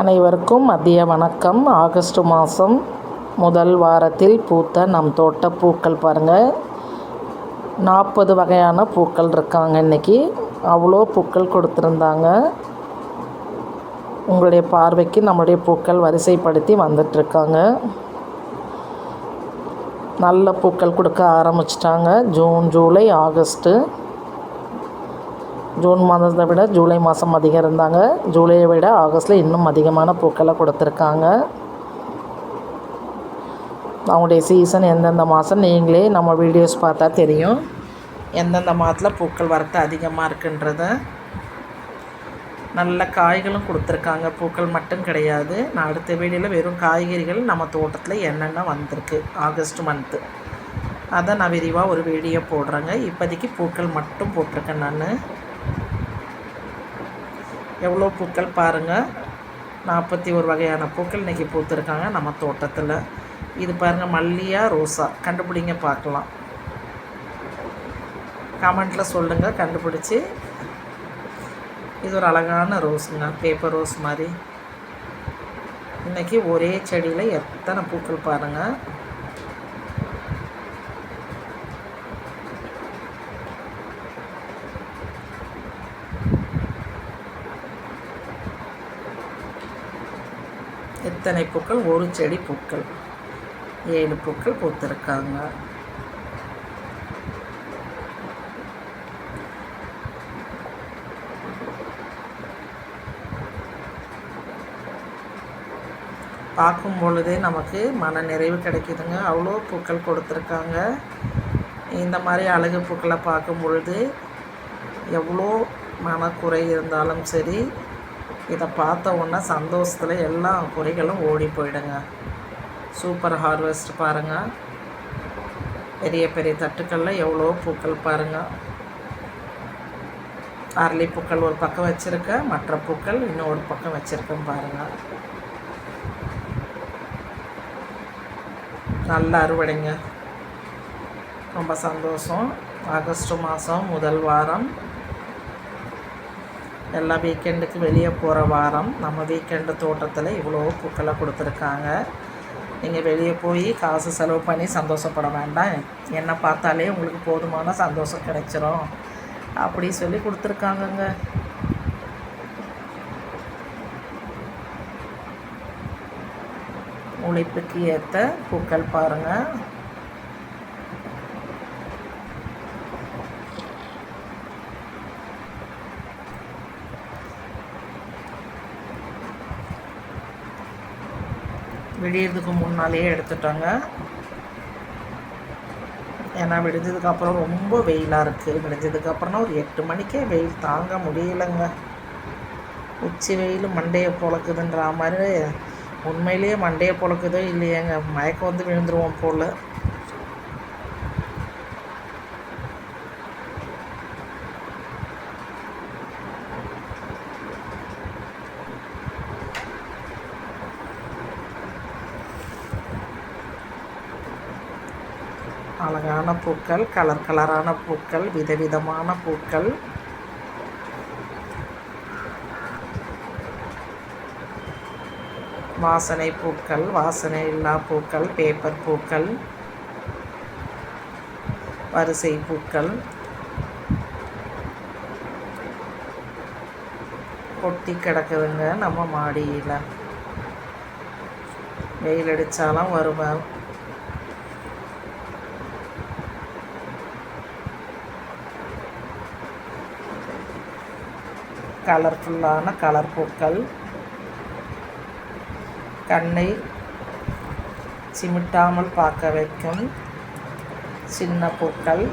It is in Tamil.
அனைவருக்கும் மதிய வணக்கம். ஆகஸ்ட் மாதம் முதல் வாரத்தில் பூத்த நம் தோட்ட பூக்கள் பாருங்கள் நாற்பது வகையான பூக்கள் இருக்காங்க இன்றைக்கி அவ்வளோ பூக்கள் கொடுத்துருந்தாங்க. உங்களுடைய பார்வைக்கு நம்முடைய பூக்கள் வரிசைப்படுத்தி வந்துட்ருக்காங்க நல்ல பூக்கள் கொடுக்க ஆரம்பிச்சிட்டாங்க. June July August. ஜூன் மாதத்தை விட ஜூலை மாதம் அதிகம் இருந்தாங்க. ஜூலையை விட ஆகஸ்ட்டில் இன்னும் அதிகமான பூக்களை கொடுத்துருக்காங்க. அவங்களுடைய சீசன் எந்தெந்த மாதம் நீங்களே நம்ம வீடியோஸ் பார்த்தா தெரியும். எந்தெந்த மாதத்தில் பூக்கள் வரத்து அதிகமாக இருக்குன்றத. நல்ல காய்களும் கொடுத்துருக்காங்க. பூக்கள் மட்டும் கிடையாது. நான் அடுத்த வீடியோவில் வெறும் காய்கறிகள் நம்ம தோட்டத்தில் என்னென்ன வந்திருக்கு ஆகஸ்ட் மந்த்து அதை நான் விரிவாக ஒரு வீடியோ போடுறேங்க. இப்போதைக்கு பூக்கள் மட்டும் போட்டிருக்கேன் நான். எவ்வளோ பூக்கள் பாருங்கள் நாற்பத்தி ஒரு வகையான பூக்கள் இன்றைக்கி பூத்துருக்காங்க நம்ம தோட்டத்தில். இது பாருங்கள் மல்லியா ரோஸா கண்டுபிடிங்க பார்க்கலாம். கமெண்ட்டில் சொல்லுங்கள் கண்டுபிடிச்சி. இது ஒரு அழகான ரோஸுங்க பேப்பர் ரோஸ் மாதிரி. இன்றைக்கி ஒரே செடியில் எத்தனை பூக்கள் பாருங்கள் எத்தனை பூக்கள்? ஒரு செடி பூக்கள். ஏழு பூக்கள் பூத்திருக்காங்க. பார்க்கும் பொழுதே நமக்கு மன நிறைவு கிடைக்குதுங்க. அவ்வளோ பூக்கள் கொடுத்துருக்காங்க. இந்த மாதிரி அழகு பூக்களை பார்க்கும் பொழுது எவ்வளோ மனக்குறை இருந்தாலும் சரி இதை பார்த்த உடனே சந்தோஷத்தில் எல்லா குறைகளும் ஓடி போயிடுங்க. சூப்பர் ஹார்வெஸ்ட் பாருங்கள் பெரிய பெரிய தட்டுக்களில் எவ்வளோ பூக்கள் பாருங்கள் அரளி பூக்கள் ஒரு பக்கம் வச்சுருக்கேன் மற்ற பூக்கள் இன்னும் ஒரு பக்கம் வச்சுருக்கேன் பாருங்கள் நல்ல அறுவடைங்க. ரொம்ப சந்தோஷம். ஆகஸ்ட் மாதம் முதல் வாரம். எல்லா வீக்கெண்டுக்கு வெளியே போகிற வாரம் நம்ம வீக்கெண்டு தோட்டத்தில் இவ்வளோ பூக்களை கொடுத்துருக்காங்க. நீங்கள் வெளியே போய் காசு செலவு பண்ணி சந்தோஷப்பட வேண்டாம். என்னை பார்த்தாலே உங்களுக்கு போதுமான சந்தோஷம் கிடைச்சிரும். அப்படி சொல்லி கொடுத்துருக்காங்கங்க. உழைப்புக்கு ஏற்ற பூக்கள் பாருங்கள் விடியறதுக்கு முன்னாலேயே எடுத்துட்டோங்க. ஏன்னா விடிஞ்சதுக்கப்புறம் ரொம்ப வெயிலாக இருக்குது விடிஞ்சதுக்கப்புறம்னா ஒரு எட்டு மணிக்கே வெயில் தாங்க முடியலைங்க. உச்சி வெயில் மண்டையை பொழக்குதுன்ற மாதிரி உண்மையிலேயே மண்டையை பொழக்குதோ இல்லையேங்க. மயக்கம் வந்து விழுந்துருவோம் போல். அழகான பூக்கள் கலர் கலரான பூக்கள் விதவிதமான பூக்கள். வாசனை பூக்கள் வாசனை இல்லா பூக்கள் பேப்பர் பூக்கள் வரிசை பூக்கள். கொட்டி கிடக்குதுங்க நம்ம மாடியில். வெயில் அடித்தாலும் வருவேன் கலர்ஃபுல்லான கலர் பூக்கள். கண்ணை சிமிட்டாமல் பார்க்க வைக்கும் சின்ன பூக்கள்.